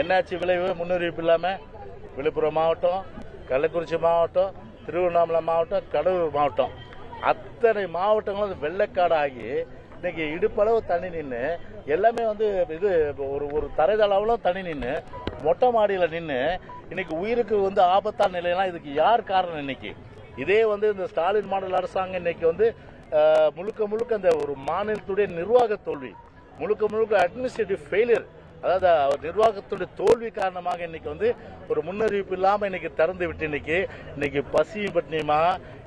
என்னாச்சு விளைவு? முன்னறிவிப்பு இல்லாமல் விழுப்புரம் மாவட்டம் கள்ளக்குறிச்சி மாவட்டம் திருவண்ணாமலை மாவட்டம் கடலூர் மாவட்டம். அத்தனை மாவட்டங்களும் வெள்ளைக்காடு ஆகி இன்னைக்கு இடுப்பளவு தண்ணி நின்று எல்லாமே வந்து இது ஒரு ஒரு தரைதளவுல தண்ணி நின்று மொட்டை மாடியில் நின்று இன்னைக்கு உயிருக்கு வந்து ஆபத்தான நிலையெல்லாம் இதுக்கு யார் காரணம் இன்னைக்கு? இதே வந்து இந்த ஸ்டாலின் மாடல் அரசாங்கம் இன்னைக்கு வந்து முழுக்க முழுக்க அந்த ஒரு மாநிலத்துடைய நிர்வாக தோல்வி முழுக்க முழுக்க அட்மினிஸ்ட்ரேட்டிவ் ஃபெயிலியர் அதாவது அவர் நிர்வாகத்துடைய தோல்வி காரணமாக இன்னைக்கு வந்து ஒரு முன்னறிவிப்பு இல்லாமல் இன்னைக்கு திறந்து விட்டு இன்னைக்கு இன்னைக்கு பசி பட்டினியமா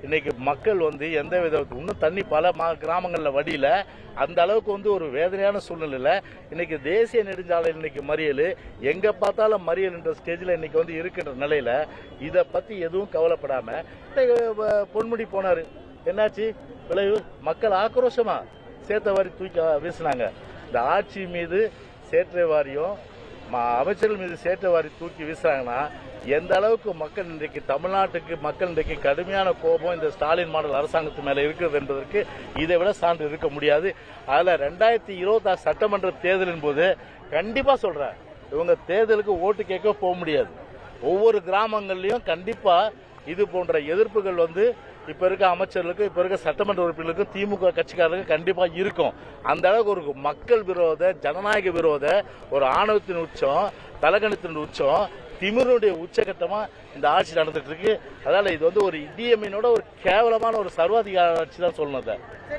இன்னைக்கு மக்கள் வந்து எந்த வித இன்னும் தண்ணி பல மா கிராமங்களில் வடியில. அந்த அளவுக்கு வந்து ஒரு வேதனையான சூழ்நிலையில் இன்னைக்கு தேசிய நெடுஞ்சாலையில் இன்னைக்கு மறியல் எங்கே பார்த்தாலும் மறியல்ன்ற ஸ்டேஜில் இன்னைக்கு வந்து இருக்கின்ற நிலையில் இதை பற்றி எதுவும் கவலைப்படாமல் பொன்முடி போனார். என்னாச்சு? விளைவு? மக்கள் ஆக்ரோஷமாக சேத்த வாரி தூக்கி வீசினாங்க. இந்த ஆட்சி மீது சேற்றை வாரியம் அமைச்சர்கள் மீது சேற்றை வாரி தூக்கி வீசுறாங்கன்னா எந்த அளவுக்கு மக்கள் இன்றைக்கு தமிழ்நாட்டுக்கு மக்கள் இன்றைக்கு கடுமையான கோபம் இந்த ஸ்டாலின் மாடல் அரசாங்கத்து மேல இருக்கிறது என்பதற்கு இதை விட சான்று இருக்க முடியாது. அதுல ரெண்டாயிரத்தி இருபத்தாறு சட்டமன்ற தேர்தலின் போது கண்டிப்பா சொல்றேன் இவங்க தேர்தலுக்கு ஓட்டு கேட்க போக முடியாது. ஒவ்வொரு கிராமங்கள்லயும் கண்டிப்பா இது போன்ற எதிர்ப்புகள் வந்து இப்ப இருக்க அமைச்சர்களுக்கும் இப்ப இருக்க சட்டமன்ற உறுப்பினர்களுக்கும் திமுக கட்சிக்காரர்களுக்கும் கண்டிப்பா இருக்கும். அந்த அளவுக்கு ஒரு மக்கள் விரோத ஜனநாயக விரோத ஒரு ஆணவத்தின் உச்சம் தலகணத்தின் உச்சம் திமிருடைய உச்சகட்டமா இந்த ஆட்சி நடந்துட்டு இருக்கு. அதனால இது வந்து ஒரு இடியமீனோட ஒரு கேவலமான ஒரு சர்வாதிகார ஆட்சி தான் சொல்லணும் அதை.